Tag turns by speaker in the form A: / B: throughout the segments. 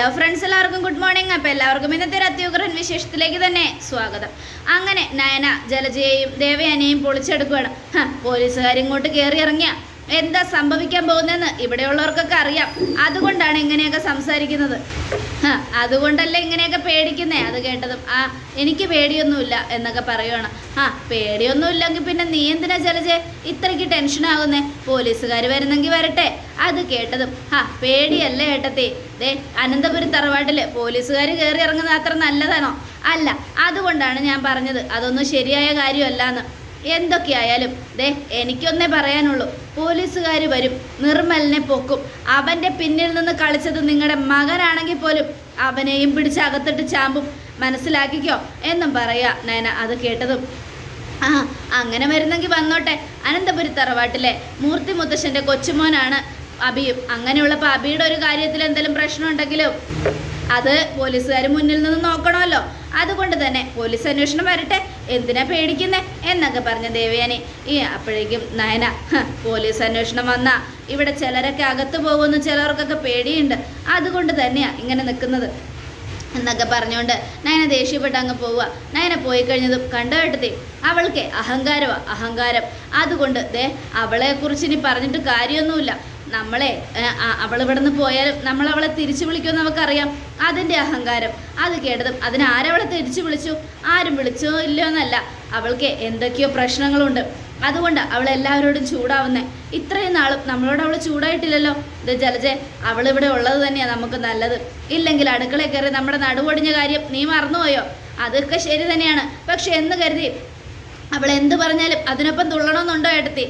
A: Hello friends എല്ലാവർക്കും good morning അപ്പോൾ എല്ലാവർക്കും ഇന്നത്തെ ഒരു അത്യുഗ്രഹൻ വിശേഷത്തിലേക്ക് തന്നെ സ്വാഗതം. അങ്ങനെ നയന ജലജയെയും ദേവയാനെയും പൊളിച്ചെടുക്കുകയാണ് ഇങ്ങോട്ട് കയറി ഇറങ്ങിയ. എന്താ സംഭവിക്കാൻ പോകുന്നതെന്ന് ഇവിടെയുള്ളവർക്കൊക്കെ അറിയാം. അതുകൊണ്ടാണ് ഇങ്ങനെയൊക്കെ സംസാരിക്കുന്നത്. അതുകൊണ്ടല്ലേ ഇങ്ങനെയൊക്കെ പേടിക്കുന്നേ? അത് കേട്ടതും ആ എനിക്ക് പേടിയൊന്നുമില്ല എന്നൊക്കെ പറയുവാണ്. ആ പേടിയൊന്നുമില്ലെങ്കിൽ പിന്നെ നീ എന്തിനാ ചലജെ ഇത്രയ്ക്ക് ടെൻഷനാകുന്നേ പോലീസുകാർ വരുന്നെങ്കിൽ വരട്ടെ. അത് കേട്ടതും ആ പേടിയല്ലേ ഏട്ടത്തി? ദേ അനന്തപുരി തറവാട്ടിൽ പോലീസുകാർ കയറി ഇറങ്ങുന്നത് അത്ര നല്ലതാണോ? അല്ല അതുകൊണ്ടാണ് ഞാൻ പറഞ്ഞത്. അതൊന്നും ശരിയായ കാര്യമല്ലാന്ന്. എന്തൊക്കെയായാലും ദേ എനിക്കൊന്നേ പറയാനുള്ളൂ. പോലീസുകാർ വരും. നിർമ്മലിനെ പൊക്കും. അവന്റെ പിന്നിൽ നിന്ന് കളിച്ചത് നിങ്ങളുടെ മകനാണെങ്കിൽ പോലും അവനെയും പിടിച്ച് അകത്തിട്ട് ചാമ്പും മനസ്സിലാക്കിക്കോ എന്നും പറയാ നയന അത് കേട്ടതും. ആ അങ്ങനെ വരുന്നെങ്കിൽ വന്നോട്ടെ. അനന്തപുരി തറവാട്ടിലെ മൂർത്തി മുത്തശ്ശന്റെ കൊച്ചുമോനാണ് അബിയും. അങ്ങനെയുള്ളപ്പോൾ അബിയുടെ ഒരു കാര്യത്തിൽ എന്തെങ്കിലും പ്രശ്നം ഉണ്ടെങ്കിലും അത് പോലീസുകാർ മുന്നിൽ നിന്ന് നോക്കണമല്ലോ. അതുകൊണ്ട് തന്നെ പോലീസ് അന്വേഷണം വരട്ടെ. എന്തിനാ പേടിക്കുന്നേ? എന്നൊക്കെ പറഞ്ഞ ദേവയാനി. ഈ അപ്പോഴേക്കും നയന പോലീസ് അന്വേഷണം വന്ന. ഇവിടെ ചിലരൊക്കെ അകത്ത് പോകുമെന്ന് ചിലർക്കൊക്കെ പേടിയുണ്ട്. അതുകൊണ്ട് തന്നെയാ ഇങ്ങനെ നിൽക്കുന്നത്. എന്നൊക്കെ പറഞ്ഞുകൊണ്ട് നയന ദേഷ്യപ്പെട്ട് അങ്ങ് പോവുക. നയന പോയി കഴിഞ്ഞതും കണ്ടു കേട്ടതേ അവൾക്ക് അഹങ്കാരമാ അഹങ്കാരം. അതുകൊണ്ട് ദേ അവളെക്കുറിച്ച് ഇനി പറഞ്ഞിട്ട് കാര്യമൊന്നുമില്ല. നമ്മളെ അവൾ ഇവിടെ നിന്ന് പോയാലും നമ്മൾ അവളെ തിരിച്ചു വിളിക്കുമെന്ന് നമുക്കറിയാം. അതിന്റെ അഹങ്കാരം അത് കേട്ടതും അതിന് ആരവളെ തിരിച്ചു വിളിച്ചു? ആരും വിളിച്ചോ ഇല്ലയോ എന്നല്ല. അവൾക്ക് എന്തൊക്കെയോ പ്രശ്നങ്ങളുണ്ട്. അതുകൊണ്ട് അവൾ എല്ലാവരോടും ചൂടാവുന്നേ. ഇത്രയും നാളും നമ്മളോട് അവൾ ചൂടായിട്ടില്ലല്ലോ. ഇത് ജലജെ ഇവിടെ ഉള്ളത് തന്നെയാണ് നമുക്ക് നല്ലത്. ഇല്ലെങ്കിൽ അടുക്കളയിൽ കയറി നമ്മുടെ നടുവൊടിഞ്ഞ കാര്യം നീ മറന്നുപോയോ? അതൊക്കെ ശരി തന്നെയാണ്. പക്ഷെ എന്ന് കരുതി അവൾ എന്ത് പറഞ്ഞാലും അതിനൊപ്പം തുള്ളണമെന്നുണ്ടോ ഏട്ടത്തി?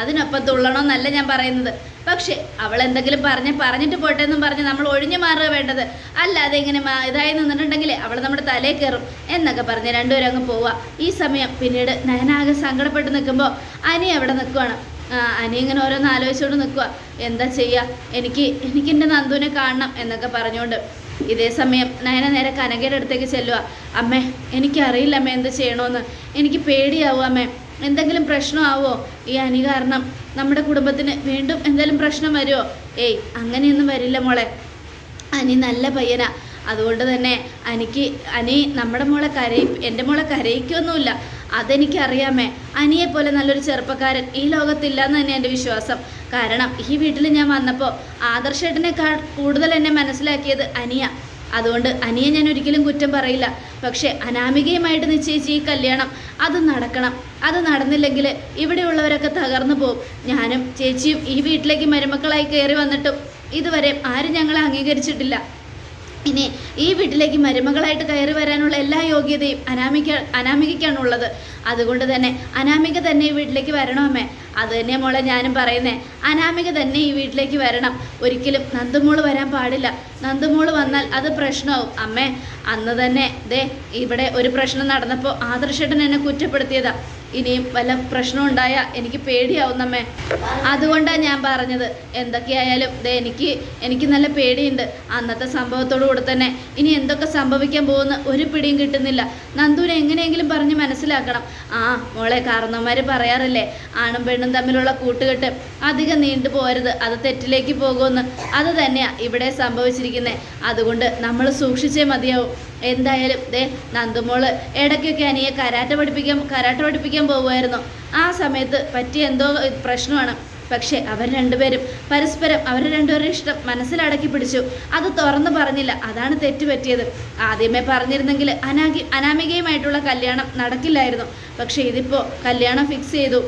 A: അതിനൊപ്പം തുള്ളണമെന്നല്ല ഞാൻ പറയുന്നത്. പക്ഷേ അവൾ എന്തെങ്കിലും പറഞ്ഞ് പറഞ്ഞിട്ട് പോട്ടെ എന്നും പറഞ്ഞ് നമ്മൾ ഒഴിഞ്ഞു മാറുക വേണ്ടത്. അല്ലാതെ ഇങ്ങനെ ഇതായി നിന്നിട്ടുണ്ടെങ്കിൽ അവൾ നമ്മുടെ തലയിൽ കയറും. എന്നൊക്കെ പറഞ്ഞ് രണ്ടുപേരും അങ്ങ് പോവുക ഈ സമയം പിന്നീട് നയനാകെ സങ്കടപ്പെട്ട് നിൽക്കുമ്പോൾ അനി അവിടെ നിൽക്കുവാണ്. അനി ഇങ്ങനെ ഓരോന്ന് ആലോചിച്ചുകൊണ്ട് നിൽക്കുക എന്താ ചെയ്യുക എനിക്ക് എനിക്ക് എന്റെ നന്ദുവിനെ കാണണം എന്നൊക്കെ പറഞ്ഞുകൊണ്ട് ഇതേ സമയം നയന നേരെ കനകയുടെ അടുത്തേക്ക് ചെല്ലുക അമ്മേ എനിക്കറിയില്ല അമ്മ എന്ത് ചെയ്യണമെന്ന് എനിക്ക് പേടിയാവും അമ്മേ. എന്തെങ്കിലും പ്രശ്നമാവോ? ഈ അനി കാരണം നമ്മുടെ കുടുംബത്തിന് വീണ്ടും എന്തെങ്കിലും പ്രശ്നം വരുമോ ഏയ് അങ്ങനെയൊന്നും വരില്ല മോളെ. അനി നല്ല പയ്യനാ. അതുകൊണ്ട് തന്നെ അനിക്ക് അനി നമ്മുടെ മോളെ കരയി എന്റെ മോളെ കരയിക്കൊന്നുമില്ല. അതെനിക്കറിയാമേ. അനിയെ പോലെ നല്ലൊരു ചെറുപ്പക്കാരൻ ഈ ലോകത്തില്ല എന്ന് തന്നെ എന്റെ വിശ്വാസം. കാരണം ഈ വീട്ടിൽ ഞാൻ വന്നപ്പോൾ ആദർശേട്ടനേക്കാൾ കൂടുതൽ എന്നെ മനസ്സിലാക്കിയത് അനിയ. അതുകൊണ്ട് അനിയെ ഞാൻ ഒരിക്കലും കുറ്റം പറയില്ല. പക്ഷേ അനാമികയുമായിട്ട് നിശ്ചയിച്ച ഈ കല്യാണം അത് നടക്കണം. അത് നടന്നില്ലെങ്കിൽ ഇവിടെയുള്ളവരൊക്കെ തകർന്നു പോകും ഞാനും ചേച്ചിയും ഈ വീട്ടിലേക്ക് മരുമക്കളായി കയറി വന്നിട്ടും ഇതുവരെ ആരും ഞങ്ങളെ അംഗീകരിച്ചിട്ടില്ല. ഇനി ഈ വീട്ടിലേക്ക് മരുമകളായിട്ട് കയറി വരാനുള്ള എല്ലാ യോഗ്യതയും അനാമിക അനാമികയ്ക്കാണുള്ളത്. അതുകൊണ്ട് തന്നെ അനാമിക തന്നെ ഈ വീട്ടിലേക്ക് വരണമേ അത് തന്നെ മോളെ ഞാനും പറയുന്നേ. അനാമിക തന്നെ ഈ വീട്ടിലേക്ക് വരണം. ഒരിക്കലും നന്ദുമോൾ വരാൻ പാടില്ല. നന്ദുമോൾ വന്നാൽ അത് പ്രശ്നമാവും. അമ്മേ അന്ന് തന്നെ ദേ ഇവിടെ ഒരു പ്രശ്നം നടന്നപ്പോൾ ആദർശേട്ടൻ എന്നെ കുറ്റപ്പെടുത്തിയതാ. ഇനിയും വല്ല പ്രശ്നം ഉണ്ടായാൽ എനിക്ക് പേടിയാവുന്നമ്മേ അതുകൊണ്ടാണ് ഞാൻ പറഞ്ഞത്. എന്തൊക്കെയായാലും ദേ എനിക്ക് എനിക്ക് നല്ല പേടിയുണ്ട്. അന്നത്തെ സംഭവത്തോടു കൂടെ തന്നെ ഇനി എന്തൊക്കെ സംഭവിക്കാൻ പോകുന്ന ഒരു പിടിയും കിട്ടുന്നില്ല. നന്ദുവിനെ എങ്ങനെയെങ്കിലും പറഞ്ഞ് മനസ്സിലാക്കണം. ആ മോളെ കാരണവന്മാർ പറയാറില്ലേ ആണും പെണ്ണും തമ്മിലുള്ള കൂട്ടുകെട്ട് അധികം നീണ്ടു പോരുത് അത് തെറ്റിലേക്ക് പോകുമെന്ന് അത് തന്നെയാണ് ഇവിടെ സംഭവിച്ചിരിക്കുന്നത് അതുകൊണ്ട് നമ്മൾ സൂക്ഷിച്ചേ മതിയാവും. എന്തായാലും ദേ നന്ദുമോൾ ഇടയ്ക്കൊക്കെ അനിയെ കരാട്ട പഠിപ്പിക്കാൻ കരാട്ട പഠിപ്പിക്കാൻ പോകുമായിരുന്നു ആ സമയത്ത് പറ്റിയ എന്തോ പ്രശ്നമാണ്. പക്ഷേ അവർ രണ്ടുപേരും പരസ്പരം അവർ രണ്ടുപേരും ഇഷ്ടം മനസ്സിലടക്കി പിടിച്ചു. അത് തുറന്നു പറഞ്ഞില്ല. അതാണ് തെറ്റ് പറ്റിയത്. ആദ്യമേ പറഞ്ഞിരുന്നെങ്കിൽ അനാഗി അനാമികയുമായിട്ടുള്ള കല്യാണം നടക്കില്ലായിരുന്നു. പക്ഷേ ഇതിപ്പോൾ കല്യാണം ഫിക്സ് ചെയ്തു.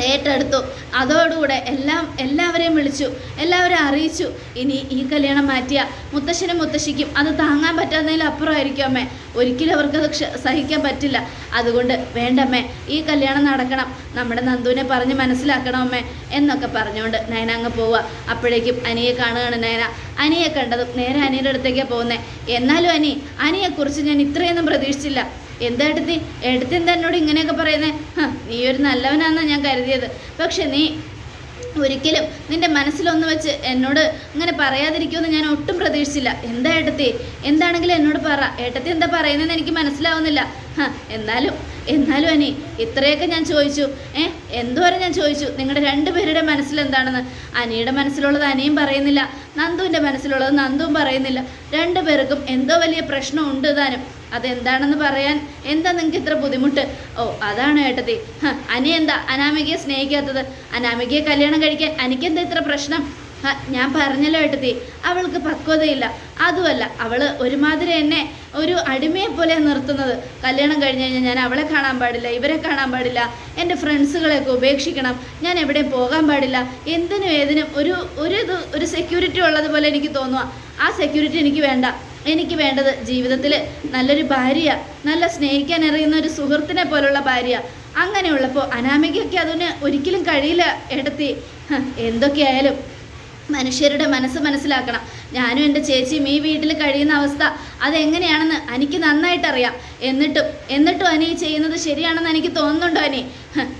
A: ഡേറ്റ് എടുത്തു. അതോടുകൂടെ എല്ലാം എല്ലാവരെയും വിളിച്ചു. എല്ലാവരെയും അറിയിച്ചു. ഇനി ഈ കല്യാണം മാറ്റിയ മുത്തശ്ശനും മുത്തശ്ശിക്കും അത് താങ്ങാൻ പറ്റാത്തതിലും അപ്പുറമായിരിക്കും അമ്മേ. ഒരിക്കലും അവർക്കത് സഹിക്കാൻ പറ്റില്ല. അതുകൊണ്ട് വേണ്ടമ്മേ ഈ കല്യാണം നടക്കണം. നമ്മുടെ നന്ദുവിനെ പറഞ്ഞ് മനസ്സിലാക്കണം അമ്മേ എന്നൊക്കെ പറഞ്ഞുകൊണ്ട് നയന അങ്ങ് പോവുക. അപ്പോഴേക്കും അനിയെ കാണുകയാണ് നയന. അനിയെ കണ്ടതും നേരെ അനിയുടെ അടുത്തേക്കാണ് പോകുന്നത് എന്നാലും അനി അനിയെക്കുറിച്ച് ഞാൻ ഇത്രയൊന്നും പ്രതീക്ഷിച്ചില്ല. എന്താ എടുത്തി എടുത്തി എന്താ എന്നോട് ഇങ്ങനെയൊക്കെ പറയുന്നത് നീ ഒരു നല്ലവനാണെന്നാണ് ഞാൻ കരുതിയത്. പക്ഷെ നീ ഒരിക്കലും നിന്റെ മനസ്സിലൊന്ന് വെച്ച് എന്നോട് ഇങ്ങനെ പറയാതിരിക്കുമെന്ന് ഞാൻ ഒട്ടും പ്രതീക്ഷിച്ചില്ല. എന്താ ഏട്ടത്തി? എന്താണെങ്കിലും എന്നോട് പറ. ഏട്ടത്തി എന്താ പറയുന്നതെന്ന് എനിക്ക് മനസ്സിലാവുന്നില്ല. എന്നാലും എന്നാലും അനി ഇത്രയൊക്കെ ഞാൻ ചോദിച്ചു. ഏ എന്തോരം ഞാൻ ചോദിച്ചു? നിങ്ങളുടെ രണ്ടുപേരുടെ മനസ്സിൽ എന്താണെന്ന് അനിയുടെ മനസ്സിലുള്ളത് അനിയും പറയുന്നില്ല. നന്ദുവിന്റെ മനസ്സിലുള്ളത് നന്ദുവും പറയുന്നില്ല. രണ്ടുപേർക്കും എന്തോ വലിയ പ്രശ്നം ഉണ്ട് താനും. അതെന്താണെന്ന് പറയാൻ എന്താ നിങ്ങൾക്ക് ഇത്ര ബുദ്ധിമുട്ട്? ഓ അതാണ് ഏട്ടത്തി. അനി എന്താ? അനാമികയെ സ്നേഹിക്കാത്തത്. അനാമികയെ കല്യാണം കഴിക്കാൻ അനിക്കെന്താ ഇത്ര പ്രശ്നം? ഞാൻ പറഞ്ഞല്ലോ ഏട്ടത്തി. അവൾക്ക് പക്വതയില്ല. അതുമല്ല അവൾ ഒരുമാതിരി എന്നെ ഒരു അടിമയെ പോലെ നിർത്തുന്നത്. കല്യാണം കഴിഞ്ഞ് കഴിഞ്ഞാൽ ഞാൻ അവളെ കാണാൻ പാടില്ല ഇവരെ കാണാൻ പാടില്ല. എന്റെ ഫ്രണ്ട്സുകളെയൊക്കെ ഉപേക്ഷിക്കണം. ഞാൻ എവിടെയും പോകാൻ പാടില്ല. എന്തിനും ഏതിനും ഒരു ഒരു ഒരു സെക്യൂരിറ്റി ഉള്ളതുപോലെ എനിക്ക് തോന്നുക ആ സെക്യൂരിറ്റി എനിക്ക് വേണ്ട. എനിക്ക് വേണ്ടത് ജീവിതത്തിൽ നല്ലൊരു ഭാര്യ നല്ല സ്നേഹിക്കാൻ അറിയുന്ന ഒരു സുഹൃത്തിനെ പോലുള്ള ഭാര്യ. അങ്ങനെയുള്ളപ്പോൾ അനാമികയ്ക്ക് അതിന് ഒരിക്കലും കഴിയില്ല എടുത്തി എന്തൊക്കെയായാലും മനുഷ്യരുടെ മനസ്സ് മനസ്സിലാക്കണം. ഞാനും എന്റെ ചേച്ചിയും ഈ വീട്ടിൽ കഴിയുന്ന അവസ്ഥ അതെങ്ങനെയാണെന്ന് എനിക്ക് നന്നായിട്ട് അറിയാം എന്നിട്ടും എന്നിട്ടും അനി ചെയ്യുന്നത് ശരിയാണെന്ന് എനിക്ക് തോന്നുന്നുണ്ടോ അനി?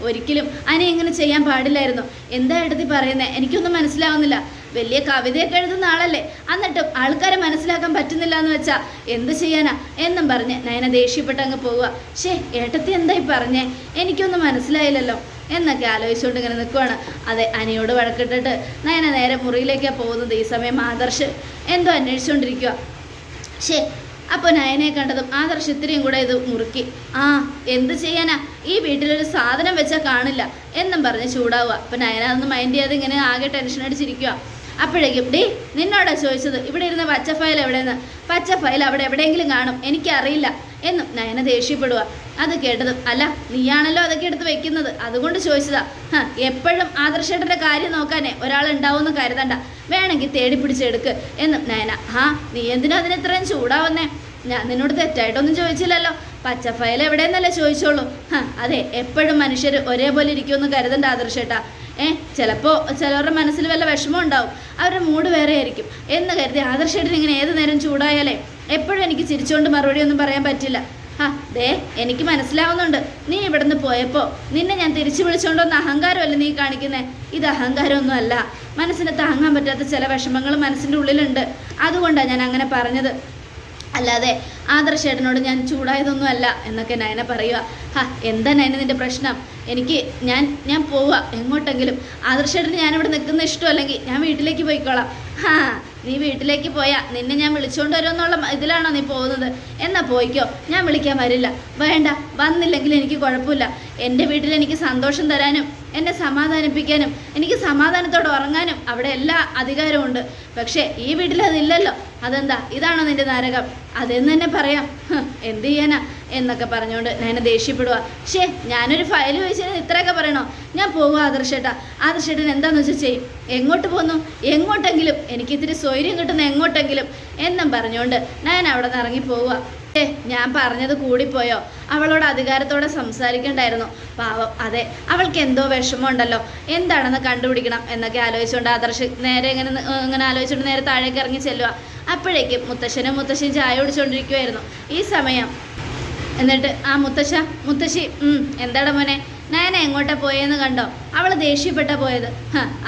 A: ഒരിക്കലും അനി ഇങ്ങനെ ചെയ്യാൻ പാടില്ലായിരുന്നു. എന്താ എടുത്തി പറയുന്നത് എനിക്കൊന്നും മനസ്സിലാവുന്നില്ല. വലിയ കവിതയൊക്കെ എഴുതുന്ന ആളല്ലേ? എന്നിട്ടും ആൾക്കാരെ മനസ്സിലാക്കാൻ പറ്റുന്നില്ല എന്ന് വെച്ചാ എന്ത് ചെയ്യാനാ? എന്നും പറഞ്ഞ് നയന ദേഷ്യപ്പെട്ട് അങ്ങ് പോവുക. ഷേ ഏട്ടത്തി എന്തായി പറഞ്ഞേ? എനിക്കൊന്നും മനസ്സിലായില്ലല്ലോ. എന്നൊക്കെ ആലോചിച്ചുകൊണ്ട് ഇങ്ങനെ നിൽക്കുവാണ് അതെ അനിയോട് വഴക്കിട്ടിട്ട് നയന നേരെ മുറിയിലേക്കാണ് പോകുന്നത് ഈ സമയം ആദർശ്. എന്തോ അന്വേഷിച്ചുകൊണ്ടിരിക്കുക ശേ അപ്പോൾ നയനെ കണ്ടതും ആദർശ് ഇത്രയും കൂടെ ഇത് മുറുക്കി. ആ എന്ത് ചെയ്യാനാ? ഈ വീട്ടിലൊരു സാധനം വെച്ചാൽ കാണില്ല. എന്നും പറഞ്ഞ് ചൂടാവുക. അപ്പം നയന അതൊന്നും മൈൻഡ് ചെയ്യാതെ ഇങ്ങനെ ആകെ ടെൻഷൻ അടിച്ചിരിക്കുക അപ്പോഴേക്കും ഡേ നിന്നോടാ ചോദിച്ചത് ഇവിടെ ഇരുന്ന പച്ച ഫയൽ എവിടെയെന്ന്? പച്ച ഫയൽ അവിടെ എവിടെയെങ്കിലും കാണും എനിക്കറിയില്ല എന്നും നയന ദേഷ്യപ്പെടുക അത് കേട്ടതും അല്ല നീയാണല്ലോ അതൊക്കെ എടുത്ത് വെക്കുന്നത് അതുകൊണ്ട് ചോദിച്ചതാ. എപ്പോഴും ആദർശേട്ടന്റെ കാര്യം നോക്കാനേ ഒരാളുണ്ടാവുമെന്ന് കരുതണ്ട. വേണമെങ്കിൽ തേടി പിടിച്ചെടുക്ക് എന്നും നയന ഹാ നീ എന്തിനാ അതിന് ഇത്രയും ചൂടാവുന്നേ ഞാൻ നിന്നോട് തെറ്റായിട്ടൊന്നും ചോദിച്ചില്ലല്ലോ. പച്ച ഫയൽ എവിടെയെന്നല്ലേ ചോദിച്ചോളൂ. അതെ എപ്പോഴും മനുഷ്യർ ഒരേപോലെ ഇരിക്കുമെന്ന് കരുതണ്ട ആദർശേട്ടാ. ഏ ചിലപ്പോൾ ചിലവരുടെ മനസ്സിൽ വല്ല വിഷമം ഉണ്ടാവും. അവരുടെ മൂഡ് വേറെ ആയിരിക്കും. എന്ന് കരുതി ആദർശേട്ടൻ ഇങ്ങനെ ഏത് നേരം ചൂടായാലേ എപ്പോഴും എനിക്ക് ചിരിച്ചുകൊണ്ട് മറുപടി ഒന്നും പറയാൻ പറ്റില്ല. ആ ദേ എനിക്ക് മനസ്സിലാവുന്നുണ്ട്. നീ ഇവിടുന്ന് പോയപ്പോൾ നിന്നെ ഞാൻ തിരിച്ചു വിളിച്ചുകൊണ്ടൊന്ന് അഹങ്കാരമല്ല നീ കാണിക്കുന്നേ? ഇത് അഹങ്കാരമൊന്നും അല്ല മനസ്സിന് താങ്ങാൻ പറ്റാത്ത ചില വിഷമങ്ങൾ മനസ്സിന്റെ ഉള്ളിലുണ്ട്. അതുകൊണ്ടാണ് ഞാൻ അങ്ങനെ പറഞ്ഞത്. അല്ലാതെ ആദർശേട്ടനോട് ഞാൻ ചൂടായതൊന്നും അല്ല എന്നൊക്കെ നയന പറയുക ഹാ എന്താ നയന നിന്റെ പ്രശ്നം? എനിക്ക് ഞാൻ ഞാൻ പോവുക എങ്ങോട്ടെങ്കിലും. ആദർശേട്ടന് ഞാനിവിടെ നിൽക്കുന്ന ഇഷ്ടമല്ലെങ്കിൽ ഞാൻ വീട്ടിലേക്ക് പോയിക്കോളാം. ഹാ നീ വീട്ടിലേക്ക് പോയാ നിന്നെ ഞാൻ വിളിച്ചുകൊണ്ട് വരുമെന്നുള്ള ഇതിലാണോ നീ പോകുന്നത്? എന്നാ പോയിക്കോ. ഞാൻ വിളിക്കാൻ വരില്ല. വേണ്ട വന്നില്ലെങ്കിൽ എനിക്ക് കുഴപ്പമില്ല. എന്റെ വീട്ടിൽ എനിക്ക് സന്തോഷം തരാനും എന്നെ സമാധാനിപ്പിക്കാനും എനിക്ക് സമാധാനത്തോടെ ഉറങ്ങാനും അവിടെ എല്ലാ അധികാരമുണ്ട് പക്ഷേ ഈ വീട്ടിൽ അതില്ലല്ലോ. അതെന്താ? ഇതാണോ നിന്റെ നരകം? അതെന്ന് തന്നെ പറയാം. എന്ത് ചെയ്യാനാ? എന്നൊക്കെ പറഞ്ഞുകൊണ്ട് ഞാൻ ദേഷ്യപ്പെടുക ഷേ ഞാനൊരു ഫയൽ ചോദിച്ചാൽ ഇത്രയൊക്കെ പറയണോ? ഞാൻ പോകുക ആദർശേട്ടാ. ആദർശേട്ടൻ എന്താന്ന് വെച്ചാൽ ചെയ്യും? എങ്ങോട്ട് പോന്നു? എങ്ങോട്ടെങ്കിലും? എനിക്ക് ഇത്തിരി സ്വൈര്യം കിട്ടുന്ന എങ്ങോട്ടെങ്കിലും? എന്നും പറഞ്ഞുകൊണ്ട് ഞാൻ അവിടെ നിന്ന് ഇറങ്ങി പോവുക ഏ ഞാൻ പറഞ്ഞത് കൂടിപ്പോയോ? അവളോട് അധികാരത്തോടെ സംസാരിക്കണ്ടായിരുന്നു. പാവം. അതെ അവൾക്ക് എന്തോ വിഷമമുണ്ടല്ലോ. എന്താണെന്ന് കണ്ടുപിടിക്കണം എന്നൊക്കെ ആലോചിച്ചുകൊണ്ട് ആദർശ് നേരെ ഇങ്ങനെ ഇങ്ങനെ ആലോചിച്ചുകൊണ്ട് നേരെ താഴേക്ക് ഇറങ്ങി ചെല്ലുക അപ്പോഴേക്കും മുത്തശ്ശനും മുത്തശ്ശിയും ചായ കുടിച്ചുകൊണ്ടിരിക്കുമായിരുന്നു ഈ സമയം എന്നിട്ട് ആ മുത്തശ്ശ മുത്തശ്ശി എന്താടാ മോനെ? നയന എങ്ങോട്ടാ പോയെന്ന് കണ്ടോ? അവൾ ദേഷ്യപ്പെട്ടാ പോയത്.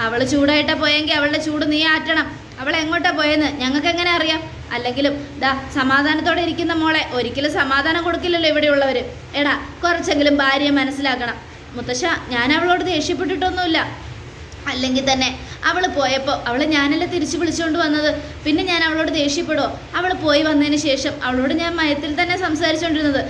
A: അവൾ ചൂടായിട്ടാ പോയെങ്കിൽ അവളുടെ ചൂട് നീ ആറ്റണം. അവൾ എങ്ങോട്ടാ പോയെന്ന് ഞങ്ങൾക്ക് എങ്ങനെ അറിയാം? അല്ലെങ്കിലും ദാ സമാധാനത്തോടെ ഇരിക്കുന്ന മോളെ ഒരിക്കലും സമാധാനം കൊടുക്കില്ലല്ലോ ഇവിടെയുള്ളവർ എടാ കുറച്ചെങ്കിലും ഭാര്യയെ മനസ്സിലാക്കണം. മുത്തശ്ശ ഞാൻ അവളോട് ദേഷ്യപ്പെട്ടിട്ടൊന്നുമില്ല. അല്ലെങ്കിൽ തന്നെ അവൾ പോയപ്പോൾ അവൾ ഞാനല്ലേ തിരിച്ചു വിളിച്ചുകൊണ്ട് വന്നത്? പിന്നെ ഞാൻ അവളോട് ദേഷ്യപ്പെടുമോ അവൾ പോയി വന്നതിന് ശേഷം അവളോട് ഞാൻ മയത്തിൽ തന്നെ സംസാരിച്ചുകൊണ്ടിരുന്നത്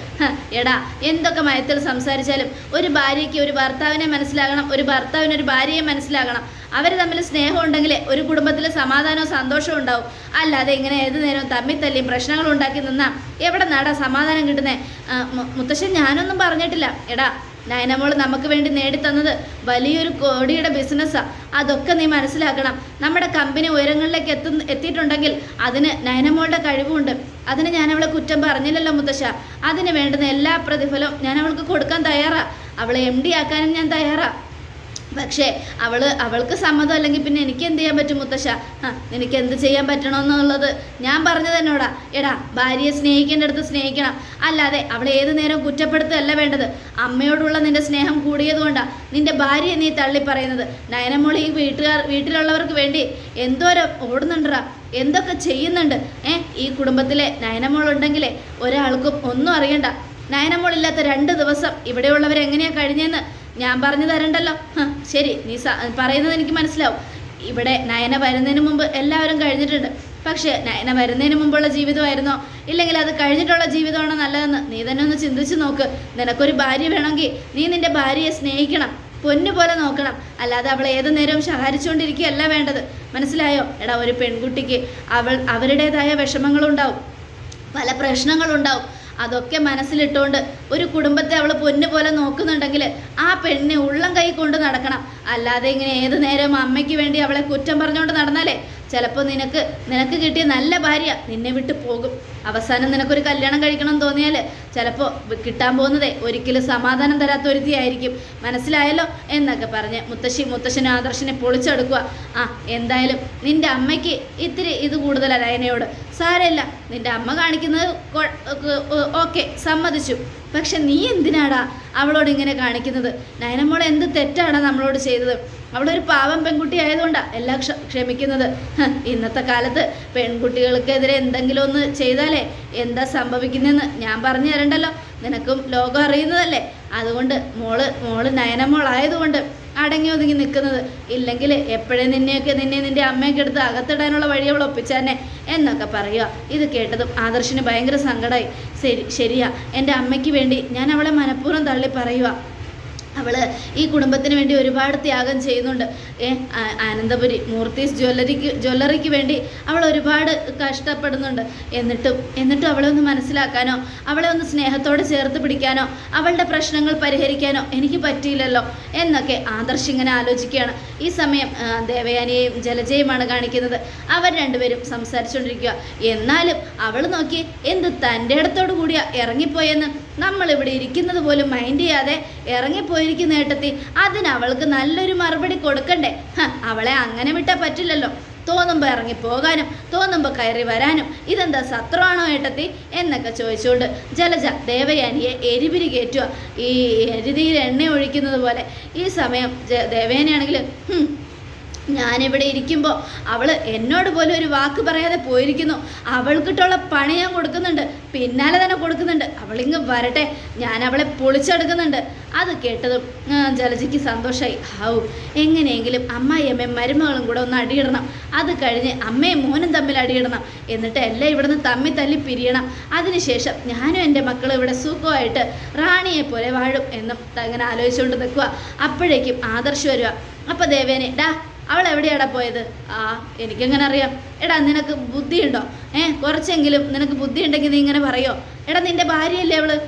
A: എടാ എന്തൊക്കെ മയത്തിൽ സംസാരിച്ചാലും? ഒരു ഭാര്യയ്ക്ക് ഒരു ഭർത്താവിനെ മനസ്സിലാകണം ഒരു ഭർത്താവിന് ഒരു ഭാര്യയെ മനസ്സിലാകണം. അവർ തമ്മിൽ സ്നേഹം ഉണ്ടെങ്കിൽ ഒരു കുടുംബത്തിൽ സമാധാനവും സന്തോഷവും ഉണ്ടാവും. അല്ലാതെ ഇങ്ങനെ ഏത് നേരവും തമ്മിൽ തല്ലിയും പ്രശ്നങ്ങൾ ഉണ്ടാക്കി നിന്നാൽ എവിടെ നാടാ സമാധാനം കിട്ടുന്നേ? ആ, മു- മുത്തശ്ശൻ ഞാനൊന്നും പറഞ്ഞിട്ടില്ല. എടാ നയനമോൾ നമുക്ക് വേണ്ടി നേടിത്തന്നത് വലിയൊരു കോടിയുടെ ബിസിനസ്സാണ് അതൊക്കെ നീ മനസ്സിലാക്കണം. നമ്മുടെ കമ്പനി ഉയരങ്ങളിലേക്ക് എത്തു എത്തിയിട്ടുണ്ടെങ്കിൽ അതിന് നയനമോളുടെ കഴിവുണ്ട്. അതിന് ഞാൻ അവളെ കുറ്റം പറഞ്ഞില്ലല്ലോ മുത്തശ്ശ. അതിന് വേണ്ടുന്ന എല്ലാ പ്രതിഫലവും ഞാൻ അവൾക്ക് കൊടുക്കാൻ തയ്യാറാണ് അവളെ എം ഡി ആക്കാനും ഞാൻ തയ്യാറാ. പക്ഷേ അവൾ അവൾക്ക് സമ്മതം അല്ലെങ്കിൽ പിന്നെ എനിക്ക് എന്ത് ചെയ്യാൻ പറ്റും മുത്തശ്ശ? നിനക്ക് എന്ത് ചെയ്യാൻ പറ്റണമെന്നുള്ളത് ഞാൻ പറഞ്ഞു തന്നോടാ എടാ ഭാര്യയെ സ്നേഹിക്കേണ്ട അടുത്ത് സ്നേഹിക്കണം. അല്ലാതെ അവളെ ഏത് നേരം കുറ്റപ്പെടുത്തുകയല്ല വേണ്ടത്. അമ്മയോടുള്ള നിന്റെ സ്നേഹം കൂടിയതുകൊണ്ടാ നിന്റെ ഭാര്യയെ നീ തള്ളി പറയുന്നത്. നയനമോളി ഈ വീട്ടുകാർ വീട്ടിലുള്ളവർക്ക് വേണ്ടി എന്തോരം ഓടുന്നുണ്ടാ എന്തൊക്കെ ചെയ്യുന്നുണ്ട്? ഏ ഈ കുടുംബത്തിലെ നയനമോൾ ഉണ്ടെങ്കിലേ ഒരാൾക്കും ഒന്നും അറിയണ്ട. നയനമോളില്ലാത്ത രണ്ട് ദിവസം ഇവിടെയുള്ളവർ എങ്ങനെയാ കഴിഞ്ഞെന്ന്? ഞാൻ പറഞ്ഞു തരണ്ടല്ലോ. ശരി നീ പറയുന്നത് എനിക്ക് മനസ്സിലാവും. ഇവിടെ നയന വരുന്നതിന് മുമ്പ് എല്ലാവരും കഴിഞ്ഞിട്ടുണ്ട്. പക്ഷേ നയന വരുന്നതിന് മുമ്പുള്ള ജീവിതമായിരുന്നോ? ഇല്ലെങ്കിൽ അത് കഴിഞ്ഞിട്ടുള്ള ജീവിതമാണോ നല്ലതെന്ന് നീ തന്നെ ഒന്ന് ചിന്തിച്ച് നോക്ക്. നിനക്കൊരു ഭാര്യ വേണമെങ്കിൽ നീ നിന്റെ ഭാര്യയെ സ്നേഹിക്കണം പൊന്നു പോലെ നോക്കണം. അല്ലാതെ അവളെ ഏത് നേരവും ശകാരിച്ചുകൊണ്ടിരിക്കുകയല്ല വേണ്ടത്. മനസ്സിലായോ? എടാ ഒരു പെൺകുട്ടിക്ക് അവൾ അവരുടേതായ വിഷമങ്ങളുണ്ടാവും. പല പ്രശ്നങ്ങളുണ്ടാവും. അതൊക്കെ മനസ്സിലിട്ടുകൊണ്ട് ഒരു കുടുംബത്തെ അവൾ പൊന്നു പോലെ നോക്കുന്നുണ്ടെങ്കിൽ ആ പെണ്ണിനെ ഉള്ളം കൈ കൊണ്ട് നടക്കണം. അല്ലാതെ ഇങ്ങനെ ഏത് നേരവും അമ്മയ്ക്ക് വേണ്ടി അവളെ കുറ്റം പറഞ്ഞുകൊണ്ട് നടന്നാലേ ചിലപ്പോൾ നിനക്ക് നിനക്ക് കിട്ടിയ നല്ല ഭാര്യ നിന്നെ വിട്ട് പോകും. അവസാനം നിനക്കൊരു കല്യാണം കഴിക്കണം എന്ന് തോന്നിയാൽ ചിലപ്പോൾ കിട്ടാൻ പോകുന്നതേ ഒരിക്കലും സമാധാനം തരാത്ത ഒരുത്തിയായിരിക്കും മനസ്സിലായല്ലോ? എന്നൊക്കെ പറഞ്ഞ് മുത്തശ്ശി മുത്തശ്ശനും ആദർശനെ പൊളിച്ചെടുക്കുക ആ എന്തായാലും നിന്റെ അമ്മയ്ക്ക് ഇത്തിരി ഇത് കൂടുതലാണ് അയനയോട് സാരമില്ല നിന്റെ അമ്മ കാണിക്കുന്നത് ഓക്കെ സമ്മതിച്ചു. പക്ഷെ നീ എന്തിനാടാ അവളോട് ഇങ്ങനെ കാണിക്കുന്നത്. നയനമ്മോൾ എന്ത് തെറ്റാണ് നമ്മളോട് ചെയ്തത്? അവളൊരു പാവം പെൺകുട്ടി ആയതുകൊണ്ടാണ് എല്ലാം ക്ഷ ക്ഷമിക്കുന്നത്. ഇന്നത്തെ കാലത്ത് പെൺകുട്ടികൾക്കെതിരെ എന്തെങ്കിലും ഒന്ന് ചെയ്താലേ എന്താ സംഭവിക്കുന്നതെന്ന് ഞാൻ പറഞ്ഞു തരണ്ടല്ലോ. നിനക്കും ലോകം അറിയുന്നതല്ലേ? അതുകൊണ്ട് മോൾ മോൾ നയനമോളായതുകൊണ്ട് അടങ്ങി ഒതുങ്ങി നിൽക്കുന്നത്. ഇല്ലെങ്കിൽ എപ്പോഴേ നിന്നെയൊക്കെ നിന്നെ നിന്റെ അമ്മയൊക്കെ എടുത്ത് അകത്തിടാനുള്ള വഴി അവൾ ഒപ്പിച്ചാന്നെ എന്നൊക്കെ പറയുക. ഇത് കേട്ടതും ആദർശിന് ഭയങ്കര സങ്കടമായി ശരി ശരിയാ. എന്റെ അമ്മയ്ക്ക് വേണ്ടി ഞാൻ അവളെ മനഃപൂർവം തള്ളി പറയുക. അവൾ ഈ കുടുംബത്തിന് വേണ്ടി ഒരുപാട് ത്യാഗം ചെയ്യുന്നുണ്ട്. ഏ ആനന്ദപുരി മൂർത്തീസ് ജ്വല്ലറിക്ക് ജ്വല്ലറിക്ക് വേണ്ടി അവൾ ഒരുപാട് കഷ്ടപ്പെടുന്നുണ്ട്. എന്നിട്ടും എന്നിട്ടും അവളെ ഒന്ന് മനസ്സിലാക്കാനോ അവളെ ഒന്ന് സ്നേഹത്തോടെ ചേർത്ത് പിടിക്കാനോ അവളുടെ പ്രശ്നങ്ങൾ പരിഹരിക്കാനോ എനിക്ക് പറ്റിയില്ലല്ലോ എന്നൊക്കെ ആദർശ് ഇങ്ങനെ ആലോചിക്കുകയാണ്. ഈ സമയം ദേവയാനിയെയും ജലജയുമാണ് കാണിക്കുന്നത്. അവർ രണ്ടുപേരും സംസാരിച്ചുകൊണ്ടിരിക്കുക. എന്നാലും അവൾ നോക്കി എന്ത് തന്റെ ഇടത്തോടു കൂടിയാ ഇറങ്ങിപ്പോയെന്ന് നമ്മളിവിടെ ഇരിക്കുന്നത് പോലും മൈൻഡ് ചെയ്യാതെ ഇറങ്ങിപ്പോയിരിക്കുന്ന ഏട്ടത്തി അതിന് അവൾക്ക് നല്ലൊരു മറുപടി കൊടുക്കണ്ടേ? അവളെ അങ്ങനെ വിട്ടാൽ പറ്റില്ലല്ലോ. തോന്നുമ്പോൾ ഇറങ്ങി പോകാനും തോന്നുമ്പോൾ കയറി വരാനും ഇതെന്താ സത്രമാണോ ഏട്ടത്തി? എന്നൊക്കെ ചോദിച്ചുകൊണ്ട് ജലജ ദേവയാനിയെ എരിപിരി കയറ്റുക ഈ എരുതിയിൽ എണ്ണ ഒഴിക്കുന്നത് പോലെ ഈ സമയം ദേവയാനിയാണെങ്കിൽ "ഹും, ഞാനിവിടെ ഇരിക്കുമ്പോൾ അവൾ എന്നോട് പോലും ഒരു വാക്ക് പറയാതെ പോയിരിക്കുന്നു. അവൾക്കിട്ടുള്ള പണി ഞാൻ കൊടുക്കുന്നുണ്ട്. പിന്നാലെ തന്നെ കൊടുക്കുന്നുണ്ട്. അവളിങ്ങ് വരട്ടെ. ഞാൻ അവളെ പൊളിച്ചെടുക്കുന്നുണ്ട്. അത് കേട്ടതും ജലജിക്ക് സന്തോഷമായി ഹൗ എങ്ങനെയെങ്കിലും അമ്മായിയമ്മയും മരുമകളും കൂടെ ഒന്ന് അടിയിടണം. അത് കഴിഞ്ഞ് അമ്മയും മോനും തമ്മിൽ അടിയിടണം. എന്നിട്ട് എല്ലാം ഇവിടുന്ന് തമ്മി തല്ലി പിരിയണം. അതിനുശേഷം ഞാനും എന്റെ മക്കളും ഇവിടെ സുഖമായിട്ട് റാണിയെ പോലെ വാഴും എന്നും അങ്ങനെ ആലോചിച്ചുകൊണ്ട് നിൽക്കുക. അപ്പോഴേക്കും ആദർശ് വരിക അപ്പോൾ ദേവേനെ ഡാ അവൾ എവിടെയാടാ പോയത്? ആ എനിക്കെങ്ങനെ അറിയാം. എടാ നിനക്ക് ബുദ്ധിയുണ്ടോ? ഏ കുറച്ചെങ്കിലും നിനക്ക് ബുദ്ധി ഉണ്ടെങ്കിൽ നീ ഇങ്ങനെ പറയോ? എടാ നിന്റെ ഭാര്യയല്ലേ അവൾ?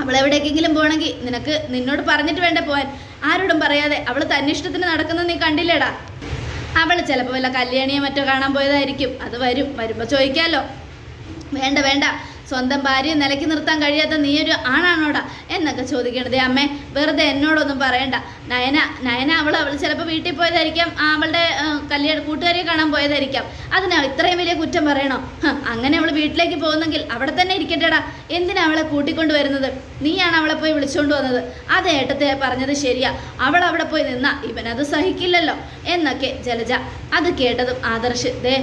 A: അവൾ എവിടേക്കെങ്കിലും പോകണമെങ്കിൽ നിനക്ക് നിന്നോട് പറഞ്ഞിട്ട് വേണ്ട പോവാൻ. ആരോടും പറയാതെ അവൾ തന്നിഷ്ടത്തിന് നടക്കുന്നത് നീ കണ്ടില്ലേടാ? അവൾ ചിലപ്പോൾ വല്ല കല്യാണിയെ മറ്റോ കാണാൻ പോയതായിരിക്കും. അത് വരും. വരുമ്പോൾ ചോദിക്കാമല്ലോ വേണ്ട വേണ്ട. സ്വന്തം ഭാര്യയെ നിലയ്ക്ക് നിർത്താൻ കഴിയാത്ത നീ ഒരു ആണാണോടാ? എന്നൊക്കെ ചോദിക്കണതേ അമ്മേ. വെറുതെ എന്നോടൊന്നും പറയണ്ട. നയന നയന അവൾ അവൾ ചിലപ്പോൾ വീട്ടിൽ പോയതായിരിക്കാം അവളുടെ കല്യാണ കൂട്ടുകാരിയെ കാണാൻ പോയതായിരിക്കാം. അതിനാ ഇത്രയും വലിയ കുറ്റം പറയണോ? അങ്ങനെ അവൾ വീട്ടിലേക്ക് പോകുന്നെങ്കിൽ അവിടെ തന്നെ ഇരിക്കട്ടെടാ. എന്തിനാ അവളെ കൂട്ടിക്കൊണ്ട് വരുന്നത്? നീയാണ് അവളെ പോയി വിളിച്ചുകൊണ്ട് വന്നത്. അത് ഏട്ടത്തെ പറഞ്ഞത് ശരിയാ. അവൾ അവിടെ പോയി നിന്നാ ഇവനത് സഹിക്കില്ലല്ലോ. എന്നൊക്കെ ജലജ അത് കേട്ടതും ആദർശ് ദേ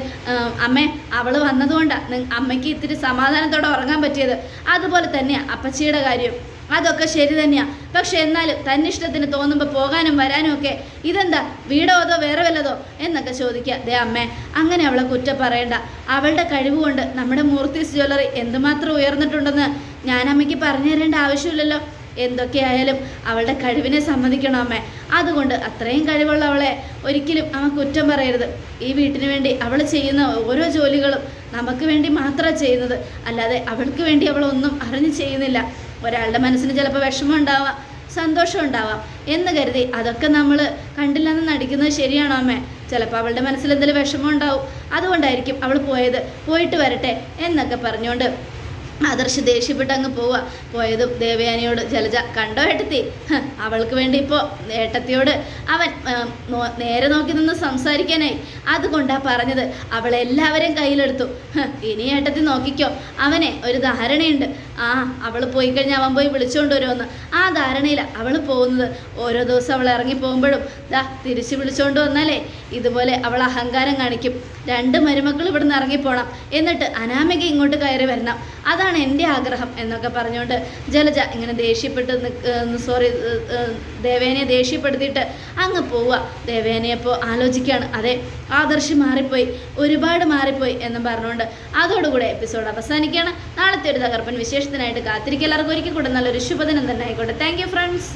A: അമ്മ അവൾ വന്നതുകൊണ്ടാണ് അമ്മയ്ക്ക് ഇത്തിരി സമാധാനത്തോടെ ഉറങ്ങാൻ പറ്റിയത്. അതുപോലെ തന്നെയാ അപ്പച്ചിയുടെ കാര്യം അതൊക്കെ ശരി തന്നെയാണ് പക്ഷെ എന്നാലും തന്നിഷ്ടത്തിന് തോന്നുമ്പോൾ പോകാനും വരാനും ഒക്കെ ഇതെന്താ? വീടോ അതോ വേറെ വല്ലതോ? എന്നൊക്കെ ചോദിക്കുക. ദേ അമ്മേ അങ്ങനെ അവളെ കുറ്റം പറയണ്ട. അവളുടെ കഴിവ് കൊണ്ട് നമ്മുടെ മൂർത്തീസ് ജ്വല്ലറി എന്തുമാത്രം ഉയർന്നിട്ടുണ്ടെന്ന് ഞാൻ അമ്മയ്ക്ക് പറഞ്ഞു തരേണ്ട ആവശ്യമില്ലല്ലോ. എന്തൊക്കെയായാലും അവളുടെ കഴിവിനെ സമ്മതിക്കണം അമ്മ. അതുകൊണ്ട് അത്രയും കഴിവുള്ള അവളെ ഒരിക്കലും അമ്മ കുറ്റം പറയരുത്. ഈ വീട്ടിന് വേണ്ടി അവൾ ചെയ്യുന്ന ഓരോ ജോലികളും നമുക്ക് വേണ്ടി മാത്രമാണ് ചെയ്യുന്നത്. അല്ലാതെ അവൾക്ക് വേണ്ടി അവളൊന്നും അറിഞ്ഞ് ചെയ്യുന്നില്ല. ഒരാളുടെ മനസ്സിന് ചിലപ്പോൾ വിഷമം ഉണ്ടാവാം സന്തോഷം ഉണ്ടാവാം എന്ന് കരുതി. അതൊക്കെ നമ്മൾ കണ്ടില്ലെന്ന് നടിക്കുന്നത് ശരിയാണോ അമ്മേ? ചിലപ്പോൾ അവളുടെ മനസ്സിൽ എന്തെങ്കിലും വിഷമം ഉണ്ടാവും. അതുകൊണ്ടായിരിക്കും അവൾ പോയത്. പോയിട്ട് വരട്ടെ എന്നൊക്കെ പറഞ്ഞുകൊണ്ട് ആദർശ് ദേഷ്യപ്പെട്ട് അങ്ങ് പോവുക പോയതും ദേവയാനിയോട് ജലജ കണ്ടോ ഏട്ടത്തി? അവൾക്ക് വേണ്ടി ഇപ്പോൾ ഏട്ടത്തിയോട് അവൻ നേരെ നോക്കി നിന്ന് സംസാരിക്കാനായി. അതുകൊണ്ടാ പറഞ്ഞത്. അവളെല്ലാവരെയും കയ്യിലെടുത്തു. ഇനി ഏട്ടത്തി നോക്കിക്കോ. അവനെ ഒരു ധാരണയുണ്ട്. ആ അവൾ പോയി കഴിഞ്ഞാൽ അവൻ പോയി വിളിച്ചുകൊണ്ട് വരുമെന്ന്. ആ ധാരണയിലാണ് അവൾ പോകുന്നത്. ഓരോ ദിവസം അവൾ ഇറങ്ങി പോകുമ്പോഴും ദാ തിരിച്ചു വിളിച്ചുകൊണ്ട് വന്നാലേ ഇതുപോലെ അവൾ അഹങ്കാരം കാണിക്കും. രണ്ട് മരുമക്കൾ ഇവിടുന്ന് ഇറങ്ങിപ്പോണം എന്നിട്ട് അനാമിക ഇങ്ങോട്ട് കയറി വരണം. അതാണ് എന്റെ ആഗ്രഹം എന്നൊക്കെ പറഞ്ഞുകൊണ്ട് ജലജ ഇങ്ങനെ ദേഷ്യപ്പെട്ട് സോറി ദേവേനെ ദേഷ്യപ്പെടുത്തിയിട്ട് അങ്ങ് പോവുക. ദേവേനയെപ്പോൾ ആലോചിക്കുകയാണ്. അതെ ആദർശ് മാറിപ്പോയി ഒരുപാട് മാറിപ്പോയി എന്ന് പറഞ്ഞുകൊണ്ട് അതോടുകൂടെ എപ്പിസോഡ് അവസാനിക്കുകയാണ്. നാളത്തെ ഒരു തകർപ്പൻ വിശേഷത്തിനായിട്ട് കാത്തിരിക്കുക. ഒരിക്കൽ കൂടെ നല്ലൊരു ശുഭദിനം തന്നെ ആയിക്കോട്ടെ. Thank friends